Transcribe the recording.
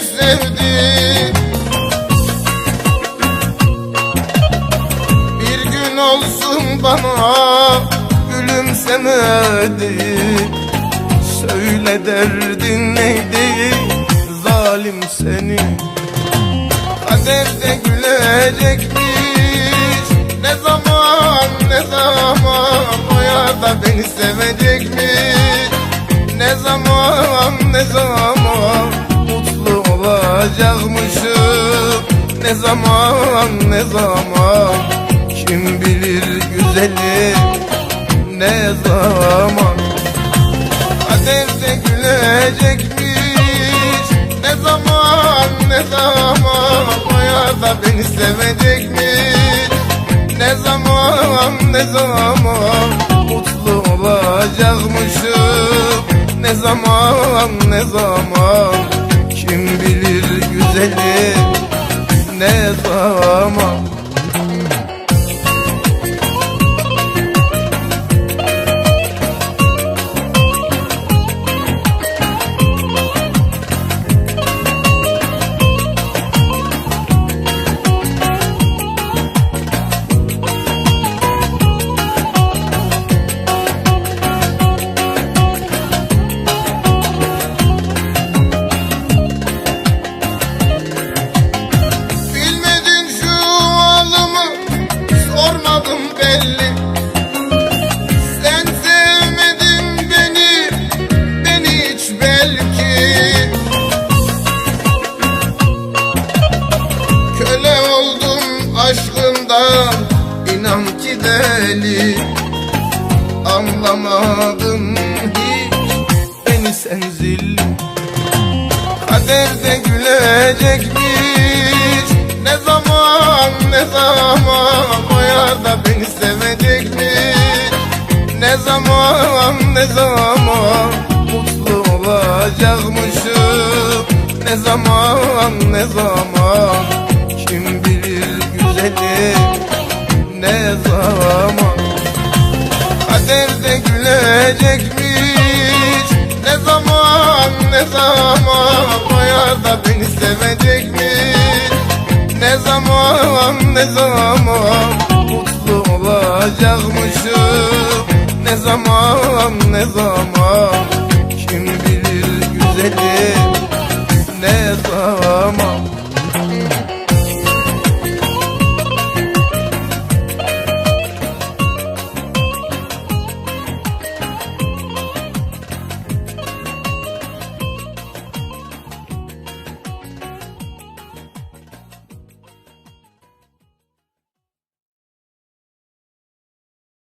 sevdi Bir gün olsun bana gülümsemedi. Söyle derdin neydi? Zalim seni Kaderde gülecekmiş. Ne zaman ne zaman Hayata beni sevecekmiş. Ne zaman ne zaman olacakmışım Ne zaman ne zaman? Kim bilir güzelim Ne zaman? Kaderde gülecekmiş. Ne zaman ne zaman? O yarda beni sevecekmiş. Ne zaman ne zaman? Mutlu olacakmışım. Ne zaman ne zaman? Kim bilir güzelim Ne aşkından inan ki deli Anlamadın hiç. Beni sen zilli Kaderde gülecekmiş Ne zaman ne zaman O yarda beni sevecekmiş Ne zaman ne zaman Mutlu olacakmışım Ne zaman ne zaman Kim bilir güzelim Gülecekmiş Ne zaman ne zaman O yarda beni sevecekmiş. Ne zaman ne zaman Mutlu olacakmışım. Ne zaman ne zaman Kim bilir güzelim